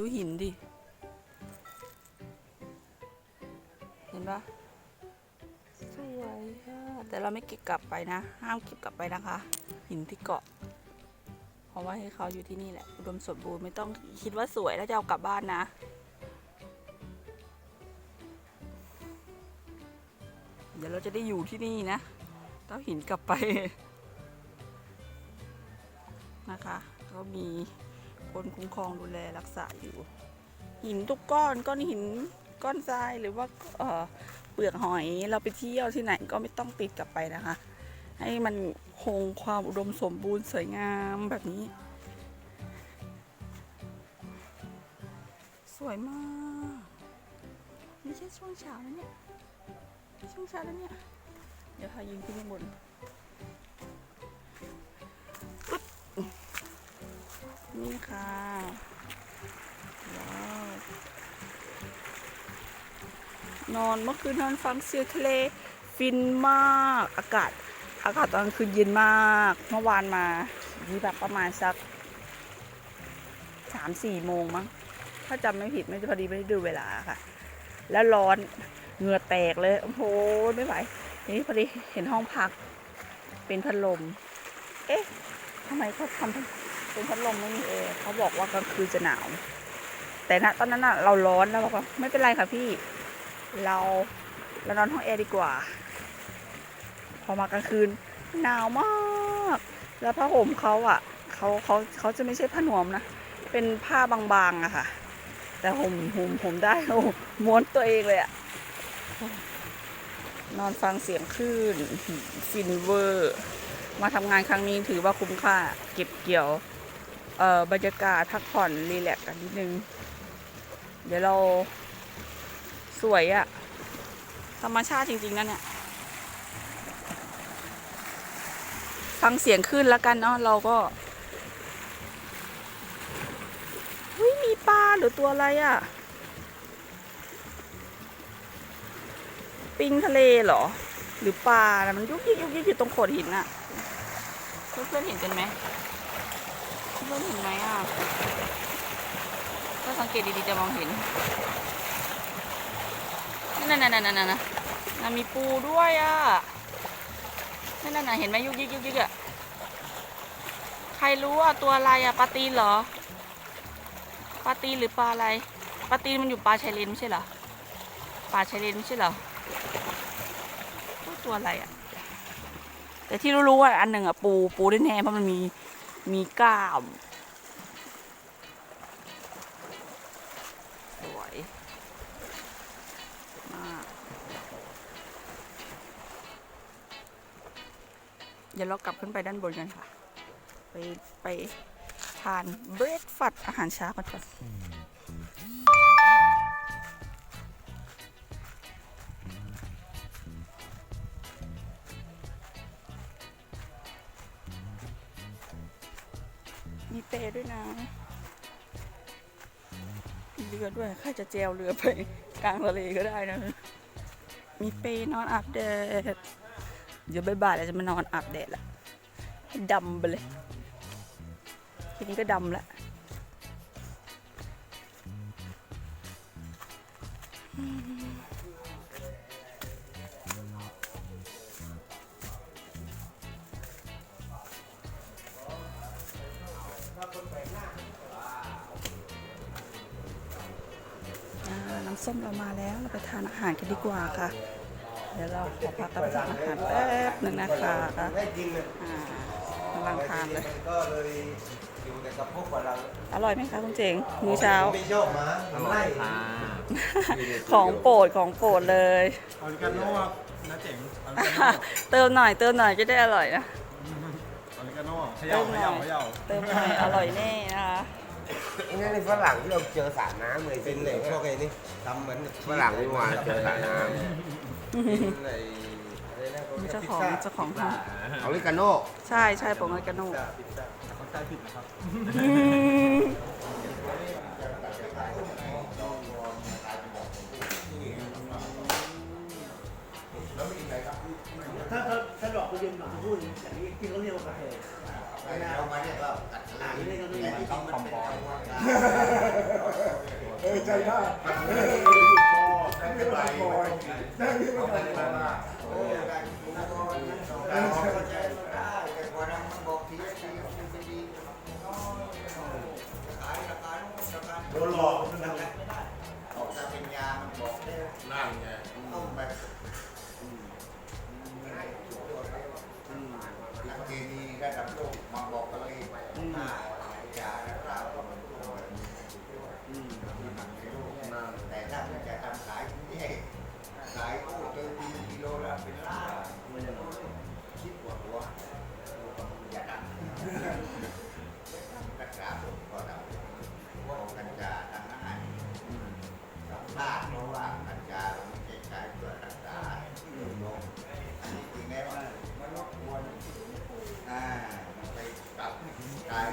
ดูหินดิ เห็นปะสวยค่ะแต่เราไม่เก็บกลับไปนะ ห้ามเก็บกลับไปนะคะ หินที่เกาะ เพราะว่าให้เขาอยู่ที่นี่แหละ อุดมสมบูรณ์ไม่ต้องคิดว่าสวยแล้วจะเอากลับบ้านนะเดี๋ยวเราจะได้อยู่ที่นี่นะต้องหินกลับไป นะคะ ก็มี คนคุ้มครองดูแลรักษาอยู่ หินทุกก้อนก้อนหินก้อนทรายหรือว่าเออเปลือกหอยเราไปเที่ยวที่ไหนก็ไม่ต้องติดกลับไปนะคะ ให้มันคงความอุดมสมบูรณ์สวยงามแบบนี้ สวยมากไม่ใช่ช่วงเช้าแล้วเนี่ยช่วงเช้าแล้วเนี่ย เดี๋ยวพายิงขึ้นข้างบน นี่ค่ะ ว้าว นอนเมื่อคืนนอนฟังเสียงทะเล ฟินมาก อากาศ อากาศตอนกลางคืนเย็นมาก เมื่อวานมานี่แบบประมาณสักสามสี่โมงมั้ง ถ้าจำไม่ผิดไม่พอดีไม่ได้ดูเวลาค่ะ แล้วร้อน เหงื่อแตกเลย โอ้โห ไม่ไหว นี่พอดีเห็นห้องพัก เป็นพัดลม เอ๊ะทำไมเขาทำ เป็นพัดลมไม่มีแอร์เขาบอกว่ากลางคืนจะหนาว แต่ณตอนนั้นน่ะเราร้อนแล้วบอกว่าไม่เป็นไรค่ะพี่ เราเรานอนห้องแอร์ดีกว่า พอมากลางคืนหนาวมาก แล้วผ้าห่มเขาอะเขาเขาเขาจะไม่ใช่ผ้านวมนะ เป็นผ้าบางๆอะค่ะ แต่ห่มห่มห่มได้โอ้ม้วนตัวเองเลยอะนอนฟังเสียงคลื่นฟินเวอร์ มาทำงานครั้งนี้ถือว่าคุ้มค่า เก็บเกี่ยว เอ่อบรรยากาศพักผ่อนรีแลกกันนิดนึง เดี๋ยวเราสวยอะธรรมชาติจริงๆนะเนี่ยฟังเสียงขึ้นแล้วกันเนาะเราก็เฮ้ยมีปลาหรือตัวอะไรอะ่ะ ปิงทะเลเหรอ หรือปลาน่ะมันยุกยิกยุกยิกอยู่ตรงโขดหินอะเพื่อนๆเห็นกันไหม พื่อนเห็นไหมอะถ้าสังเกตดีๆจะมองเห็นนั่นๆๆๆๆๆน่ะมีปูด้วยอะนั่นน่ะเห็นไหมยุกยิกยุกยิกอะใครรู้อะตัวอะไรอะปลาตีนเหรอปลาตีนหรือปลาอะไรปลาตีนมันอยู่ปลาชายเลนไม่ใช่เหรอปลาชายเลนไม่ใช่เหรอตัวอะไรอะแต่ที่รู้ๆว่าอันหนึ่งอะปูปูแน่ๆเพราะมันมี มีกล้าม สวยมากเดี๋ยวเรากลับขึ้นไปด้านบนกันค่ะ ไป ไปทานเบรดฟัดอาหารเช้ากันก่อน เรือด้วยใครจะแจวเรือไปกลางทะเลก็ได้นะ มีเปรนอนอาบแดดเดี๋ยวบ่ายๆเราจะมานอนอาบแดดละให้ดำไปเลย ทีนี้ก็ดำละอ่าน้ำ ส้มเรามาแล้ว เราไปทานอาหารกันดีกว่าค่ะ เดี๋ยวเราขอพักรับประทานอาหารแป๊บหนึ่งนะคะได้กินเลยอ่ากำลังทานเลยก็เลยอยู่แต่กับพวกฝรั่งอร่อยไหมคะคุณเจงมื้อเช้าไม่ชอบหมาอร่อยค่ะของโปรดของโปรดเลยออริกาโน่ครับนะเจ๋งออริกาโน่เติมหน่อยเติมหน่อยจะได้อร่อยนะออริกาโน่เขย่าเขย่าเขย่าเติมหน่อยอร่อยแน่นะคะ นี่ในฝรั่งที่เราเจอสระน้ำเลยเป็นไหนพวกไอ้นี่ทำเหมือนฝรั่งที่มาเจอสระน้ำกินไอ้อะไรนะพวกมีนี้เจ้าของเจ้าของห้องออริกาโน่ ใช่ใช่ผมอากาโน่เขาใจผิดนะครับ อืมถ้าถ้าถ้าหลอกไปยืนหมาพูดอย่างนี้จริงเขาเรียกว่ เอ่ามันไปกลับกาย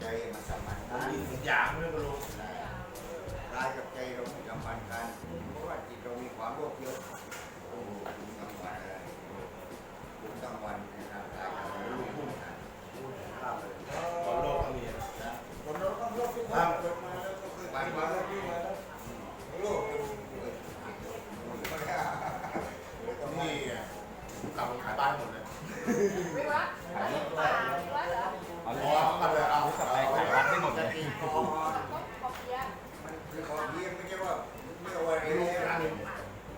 ใจมันสัมพันธ์กันอย่างไม่รู้กายกับใจเรามีสัมพันธ์กันเพราะว่าจิตเรามีความโลภเยอะโอ้โหถึงวันเลยถึงกลางวันนะครับกายกับใจเราพูดกันพูดข้ามเลยบอลโลกก็มีนะคนเราต้องโลภทุกคนเกิดมาแล้วก็เคยผ่านมาแล้วนี่มาแล้วโลภเป็นเกิดนี่กลับมาขายบ้านหมดเลย วิวัฒน์ขายรถเปล่าวิวัฒน์เหรอเอาเลยเอากันเลยเอากลับไปขายบ้านให้หมดเลยขอขอเพียมันคือขอเยี่ยไม่ใช่ว่าไม่เอาไว้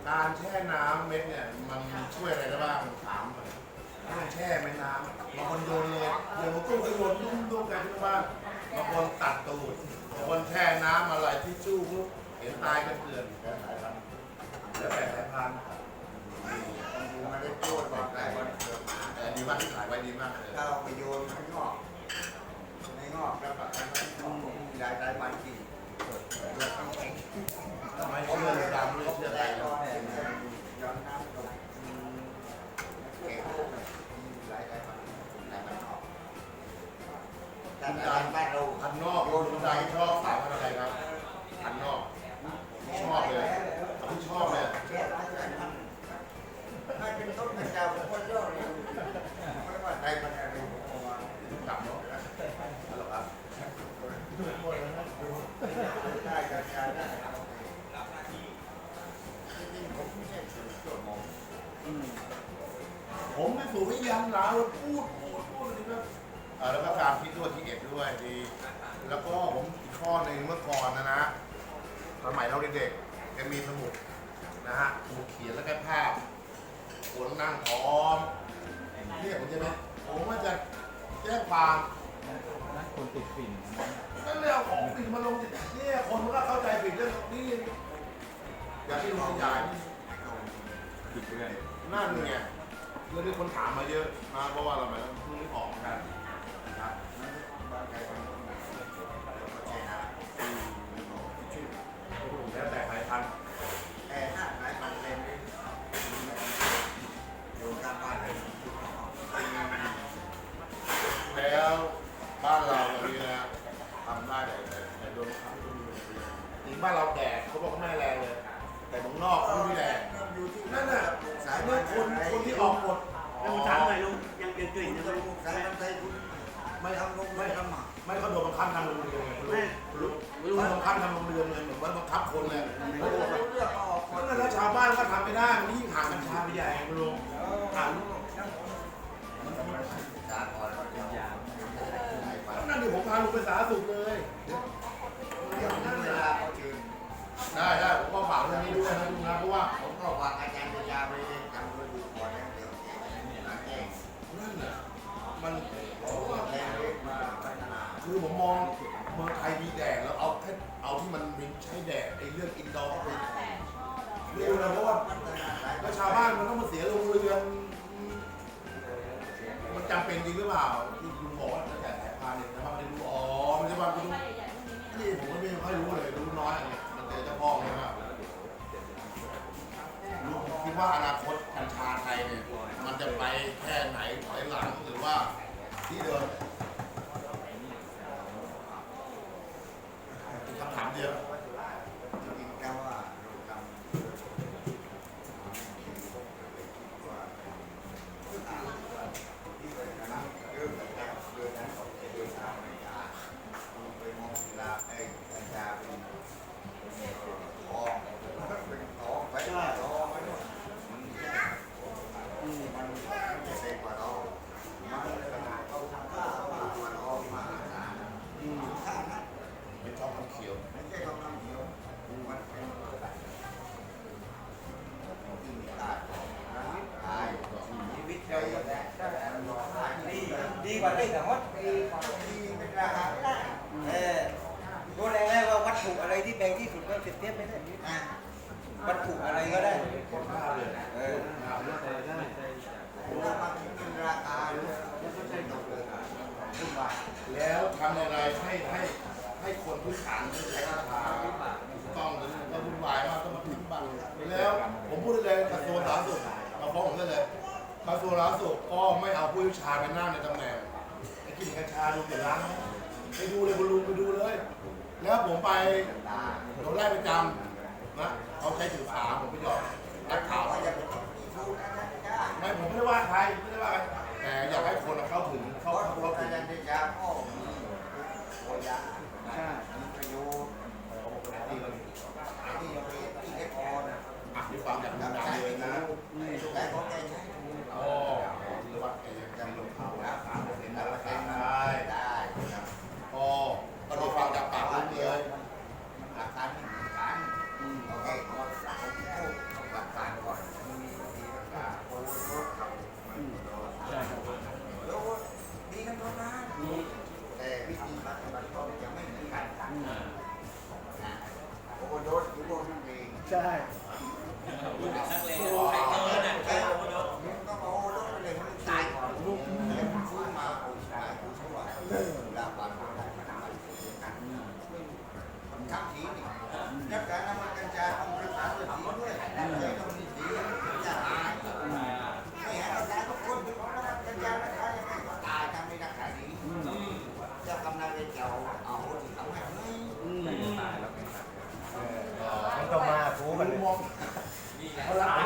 การแช่น้ำเม็ดเนี่ยมันช่วยอะไรได้บ้างถามหน่อยถ้าแช่เม็ดน้ำบางคนโยนเลยโยนตู้ไปโยนตุ้มตุ้มกันที่บ้านบางคนตัดตูดบางคนแช่น้ำอะไรที่จู้ปุ๊บเห็นตายกันเกลื่อนแล้วสายพันธุ์แล้วแต่สายพันธุ์ มันได้โทษบอกได้ว่าเกิดมา แต่ดีมาที่ขายไว้ดีมากเลยถ้าเราไปโยนข้างนอกในงอกแล้วแบบมันได้ได้วันกินเลือดต้องแข็งทำไมเชื่อดำไม่เชื่ออะไร ก็ เนาะ ย้อนน้ำลงแข็งหลายหลายวันหลายวันออกแต่บ้านเรา พันนอกคุณใจชอบสายพันธุ์อะไรครับพันนอกชอบเลยที่ชอบเลย แค่ร้านแต่มันถ้าเป็นต้นกระเจ้าคนยอดเลยไม่ว่าใครมันอะไรผมว่า กลับเนาะฮัลโหลครับ ได้กระจายได้จริงๆผมไม่ใช่ส่วนตัวมอง ผมไม่สูบไม่ยันหลาเราพูดพูดพูดนี่ก็เออแล้วก็การคิดด้วยที่เอ็ดด้วยดี แล้วก็ผมอีกข้อหนึ่งเมื่อก่อนนะนะสมัยเราเด็กๆจะมีสมุดนะฮะสมุดเขียนแล้วก็ภาพคนนั่งพร้อมเรียกผมใช่ไหมผมว่าจะแจ้งความคนติดฝิ่นก็เลยเอาของปิดมาลงติดเนี่ยคนมันก็เข้าใจผิดเรื่องนี้อย่างที่ลุงขยาย ติดเพื่อน นั่นไง เรื่องที่คนถามมาเยอะมากเพราะว่าเราไม่รู้ออกกันนะครับบางใครก็ใช่นแล้วแต่ ไม่เขาโดนบังคับทำโรงเรียนไงไม่รู้รู้บังคับทำโรงเรียนเลยเหมือนว่าบังคับคนเลยไม่รู้เรื่องออกเพราะฉะนั้นแล้วชาวบ้านก็ทำไม่ได้มันยิ่งห่างกัญชาไปใหญ่คุณลุงห่างสาก่อนก็จะยาวแล้วนั่นเดี๋ยวผมพาลุงไปสาธารณสุขเลยเดี๋ยวนั้นเวลาเขาเชิญได้ได้ผมก็ฝากเรื่องนี้ด้วยนะลุงนะเพราะว่า คือผมมองเมืองไทยมีแดดแล้วเอาแค่เอาที่มันมีใช้แดดไอ้เรื่องอินดอร์ไปเร็วนะเพราะว่าพัฒนาหลายแล้วชาวบ้านมันต้องมาเสียโรงเรือนมันจำเป็นจริงหรือเปล่าที่ลุงบอกว่าตั้งแต่สายพานเนี่ยนะว่าไม่ได้รู้อ๋อไม่ใช่ว่าคุณนี่ผมก็ไม่ค่อยรู้เลยรู้น้อยอันเนี้ยมันเจอเจ้าพ่อเลยว่าลุงคิดว่าอนาคตกัญชาไทยเนี่ยมันจะไปแค่ไหนถอยหลังหรือว่าที่เดิมเป็นคำถามเดียว จริงๆแล้วว่าเราทำว่าที่เกิดนั้นเรื่องแบบนี้เรื่องนั้น ดีกว่าได้แต่ฮอตดีเป็นราคาไม่ได้เออรู้แรงๆว่าวัตถุอะไรที่แพงที่สุดก็เสียเทียบไม่ได้อะวัตถุอะไรก็ได้คนเลยเออถ้ามันเป็นราคาไม่ใช่ตกเลยขึ้นมาแล้วทำยังไงให้ให้ให้คนพื้นฐานไม่ใช้ราคาต้องหรือว่าวุ่นวายมากต้องมาถึงบ้างแล้วผมพูดเลยกระทรวงสาธารณสุขมาฟ้องผมได้เลยกระทรวงสาธารณสุขก็ไม่เอาผู้เชี่ยวชาญไปนั่งในตำแหน่ง ไอ้กินกัญชาดูเกี่ยวร้านนะไปดูเลยคุณลุงไปดูเลย แล้วผมไปโดนไล่ประจำนะเขาใช้ถือขาผมไปหยอกนักข่าวว่าจะเป็นที่ชูนะนะจ้าไม่ผมไม่ได้ว่าใครไม่ได้ว่าใครแต่อยากให้คนเข้าถึงเข้าเข้าตัวถึกางรยาพ่อโอยาใช่ประโยชน์ที่ยังมีที่แค่พอนะอะมีควากลงใช้เลยไม่นะ รู้แต่ของแกใช้ถูก อ๋อหรือว่าแกยังจำลงเขา รั รั ก ก ษา ษา เป็ เป็น น นั นั ก ก รั รั ก ก ษา ษา ได้ ได้ ได้ครับ อ๋อก็ได้ฟังจากปากลุงเลย ราคาหนึ่งพันโอเคก่อนสามคู่หลักการก่อนมีมีราคาโอ้รถกับรถดีกันทุกนะแต่วิธีปฏิบัติก็จะไม่เหมือนกันโอ้โดสอยู่บนนั่นเอง ใช่ ใครเกินอะใครโอ้โดสก็โอ้โดสไปเลยมันตายก่อนลูกแล้วมันฟื้นมาโอ้ยตายโอ้ยชั่วลาปันได้ขนาดนั้นทำทีนี่นักการนำกัญชาต้องรักษาตัวทีด้วยเลยต้องมีสีจะหายไม่หายรักษาทุกคนที่เขานำกัญชารักษายังไงก็ตายทำไม่รักษาดีเจ้ากำนันเลยเจ้าเอาที่ทำให้ไม่ มันก็มาคูกัน เลยมองเวลา